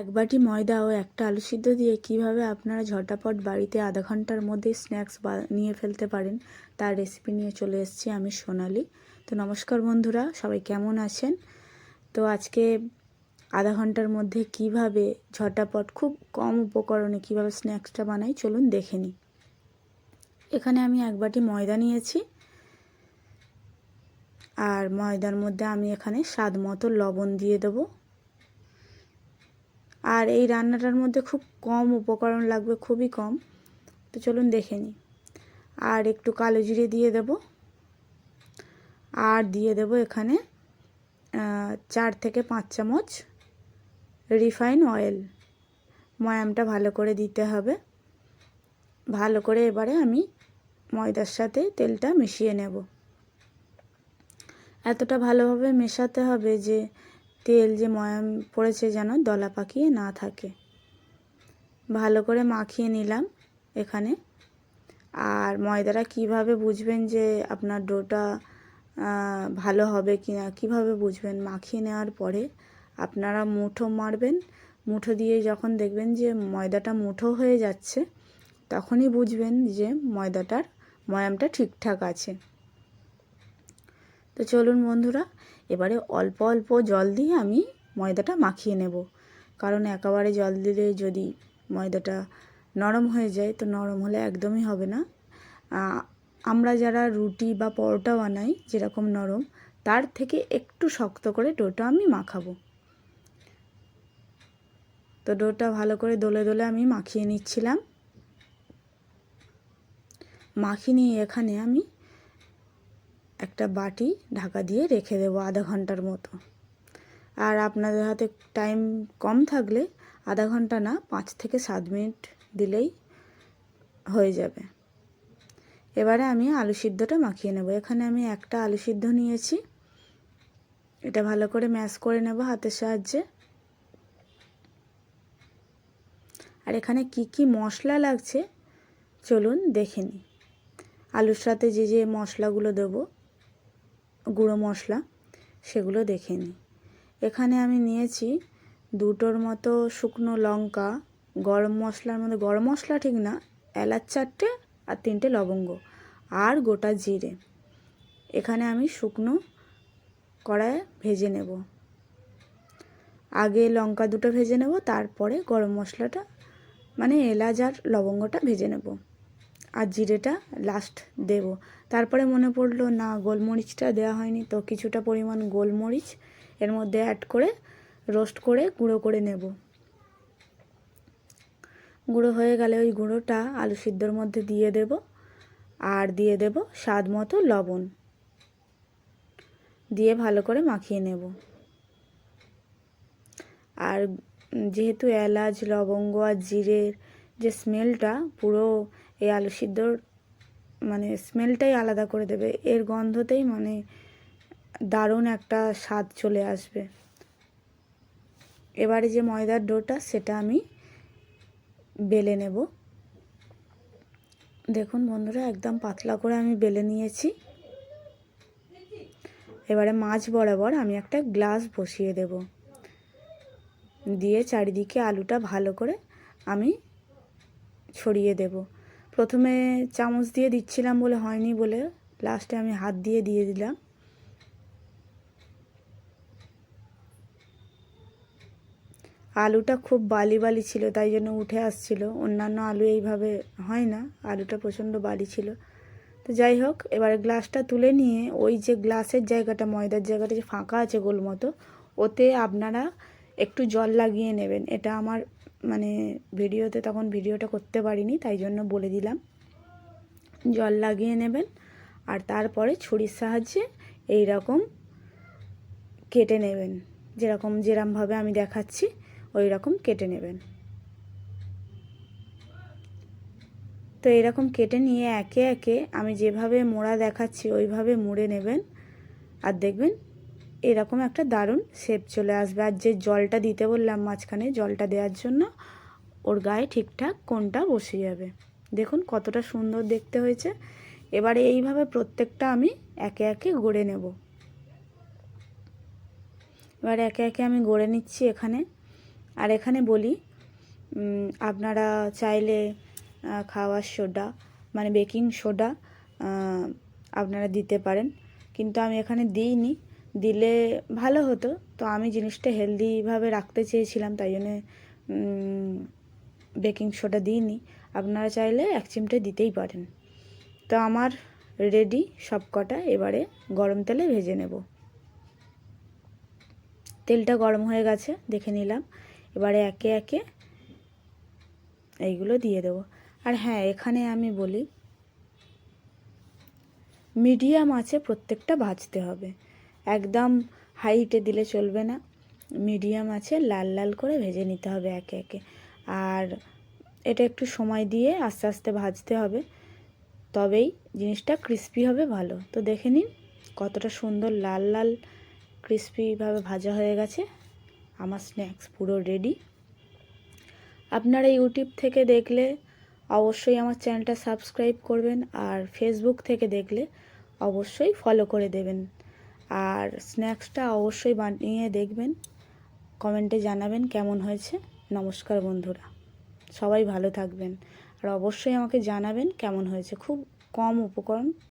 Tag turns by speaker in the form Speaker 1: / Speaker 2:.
Speaker 1: এক বাটি ময়দা ও একটা আলু সিদ্ধ দিয়ে কীভাবে আপনারা ঝটাপট বাড়িতে আধা ঘণ্টার মধ্যে স্ন্যাক্স বানিয়ে ফেলতে পারেন, তার রেসিপি নিয়ে চলে এসেছি আমি সোনালি। তো নমস্কার বন্ধুরা, সবাই কেমন আছেন? তো আজকে আধা ঘণ্টার মধ্যে কীভাবে ঝটাপট, খুব কম উপকরণে কীভাবে স্ন্যাক্সটা বানাই, চলুন দেখে নিই। এখানে আমি এক বাটি ময়দা নিয়েছি। আর ময়দার মধ্যে আমি এখানে স্বাদ মতো লবণ দিয়ে দেবো। আর এই রান্নাটার মধ্যে খুব কম উপকরণ লাগবে, খুবই কম। তো চলুন দেখে নিই। আর একটু কালো জিরে দিয়ে দেব। আর দিয়ে দেব এখানে চার থেকে পাঁচ চামচ রিফাইন অয়েল। ময়ামটা ভালো করে দিতে হবে। ভালো করে এবারে আমি ময়দার সাথে তেলটা মিশিয়ে নেব। এতটা ভালোভাবে মেশাতে হবে যে তেল যে ময়াম পড়েছে যেন দলা পাকিয়ে না থাকে। ভালো করে মাখিয়ে নিলাম এখানে। আর ময়দাটা কীভাবে বুঝবেন যে আপনার ডোটা ভালো হবে কি না কীভাবে বুঝবেন? মাখিয়ে নেওয়ার পরে আপনারা মুঠো মারবেন। মুঠো দিয়ে যখন দেখবেন যে ময়দাটা মুঠো হয়ে যাচ্ছে, তখনই বুঝবেন যে ময়দাটার ময়ামটা ঠিকঠাক আছে। তো চলুন বন্ধুরা, এবারে অল্প অল্প জল দিয়ে আমি ময়দাটা মাখিয়ে নেব। কারণ একেবারে জল দিলে যদি ময়দাটা নরম হয়ে যায়, তো নরম হলে একদমই হবে না। আমরা যারা রুটি বা পরোটা বানাই, যেরকম নরম, তার থেকে একটু শক্ত করে ডোটা আমি মাখাবো। তো ডোটা ভালো করে দোলে দোলে আমি মাখিয়ে নিচ্ছিলাম। মাখিয়ে নিয়ে এখানে আমি একটা বাটি ঢাকা দিয়ে রেখে দেবো আধা ঘণ্টার মতো। আর আপনাদের হাতে টাইম কম থাকলে আধা ঘণ্টা না, পাঁচ থেকে সাত মিনিট দিলেই হয়ে যাবে। এবারে আমি আলু সিদ্ধটা মাখিয়ে নেব। এখানে আমি একটা আলু সিদ্ধ নিয়েছি। এটা ভালো করে ম্যাশ করে নেব হাতের সাহায্যে। আর এখানে কি কি মশলা লাগছে, চলুন দেখে আলুর সাথে যে যে মশলাগুলো দেবো গুঁড়ো মশলা, সেগুলো দেখে নিই। এখানে আমি নিয়েছি দুটোর মতো শুকনো লঙ্কা, গরম মশলার মধ্যে, গরম মশলা ঠিক না, এলাচ চারটে আর তিনটে লবঙ্গ আর গোটা জিরে। এখানে আমি শুকনো কড়ায় ভেজে নেব। আগে লঙ্কা দুটো ভেজে নেব, তারপরে গরম মশলাটা মানে এলাচ আর লবঙ্গটা ভেজে নেব। আর জিরেটা লাস্ট দেব। তারপরে মনে পড়ল, না, গোলমরিচটা দেওয়া হয়নি, তো কিছুটা পরিমাণ গোলমরিচ এর মধ্যে অ্যাড করে রোস্ট করে গুঁড়ো করে নেব। গুঁড়ো হয়ে গেলে ওই গুঁড়োটা আলু সিদ্ধর মধ্যে দিয়ে দেব আর দিয়ে দেব স্বাদ মতো লবণ। দিয়ে ভালো করে মাখিয়ে নেব। আর যেহেতু এলাচ, লবঙ্গ আর জিরের যে স্মেলটা পুরো এই আলু সিদ্ধর মানে স্মেলটাই আলাদা করে দেবে। এর গন্ধতেই মানে দারুণ একটা স্বাদ চলে আসবে। এবারে যে ময়দার ডোটা, সেটা আমি বেলে নেব। দেখুন বন্ধুরা, একদম পাতলা করে আমি বেলে নিয়েছি। এবারে মাছ বরাবর আমি একটা গ্লাস বসিয়ে দেব। দিয়ে চারিদিকে আলুটা ভালো করে আমি ছড়িয়ে দেব। প্রথমে চামচ দিয়ে দিচ্ছিলাম বলে হয়নি বলে লাস্টে আমি হাত দিয়ে দিয়ে দিলাম। আলুটা খুব বালি বালি ছিল, তাই জন্য উঠে আসছিল। অন্যান্য আলু এইভাবে হয় না, আলুটা প্রচণ্ড বালি ছিল। তো যাই হোক, এবারে গ্লাসটা তুলে নিয়ে ওই যে গ্লাসের জায়গাটা, ময়দার জায়গাটা যে ফাঁকা আছে গোল মতো ওতে আপনারা একটু জল লাগিয়ে নেবেন। এটা আমার মানে ভিডিওতে তখন ভিডিওটা করতে পারিনি, তাই জন্য বলে দিলাম। জল লাগিয়ে নেবেন, আর তারপরে ছুরির সাহায্যে এই রকম কেটে নেবেন। যেরকম যেরমভাবে আমি দেখাচ্ছি ওই রকম কেটে নেবেন। তো এরকম কেটে নিয়ে একে একে আমি যেভাবে মোড়া দেখাচ্ছি, ওইভাবে মুড়ে নেবেন। আর দেখবেন এরকম একটা দারুণ শেপ চলে আসবে। আর যে জলটা দিতে বললাম মাঝখানে জলটা দেওয়ার জন্য, ওর গায়ে ঠিকঠাক কোনটা বসে যাবে। দেখুন কতটা সুন্দর দেখতে হয়েছে। এবারে এইভাবে প্রত্যেকটা আমি একে একে গড়ে নেব। এবার একে একে আমি গড়ে নিচ্ছি এখানে। আর এখানে বলি আপনারা চাইলে খাওয়ার সোডা মানে বেকিং সোডা আপনারা দিতে পারেন। কিন্তু আমি এখানে দিইনি। দিলে ভালো হতো। তো আমি জিনিসটা হেলদিভাবে রাখতে চেয়েছিলাম, তাই জন্যে বেকিং সোডা দিইনি। আপনারা চাইলে এক চিমটে দিতেই পারেন। তো আমার রেডি সব কটা এবারে গরম তেলে ভেজে নেব। তেলটা গরম হয়ে গেছে, দেখে নিলাম। এবারে একে একে এইগুলো দিয়ে দেবো। আর হ্যাঁ এখানে আমি বলি, মিডিয়াম আছে প্রত্যেকটা ভাজতে হবে। একদম হাইটে দিলে চলবে না। মিডিয়াম আছে, লাল লাল করে ভেজে নিতে হবে একে একে। আর এটা একটু সময় দিয়ে আস্তে আস্তে ভাজতে হবে। তবেই জিনিসটা ক্রিস্পি হবে ভালো। তো দেখে নিন কতটা সুন্দর লাল লাল ক্রিস্পিভাবে ভাজা হয়ে গেছে। আমার স্ন্যাক্স পুরো রেডি আপনারা ইউটিউব থেকে দেখলে অবশ্যই আমার চ্যানেলটা সাবস্ক্রাইব করবেন আর ফেসবুক থেকে দেখলে অবশ্যই ফলো করে দেবেন। আর স্ন্যাক্সটা অবশ্যই বানিয়ে দেখবেন, কমেন্টে জানাবেন কেমন হয়েছে। নমস্কার বন্ধুরা, সবাই ভালো থাকবেন। আর অবশ্যই আমাকে জানাবেন কেমন হয়েছে। খুব কম উপকরণ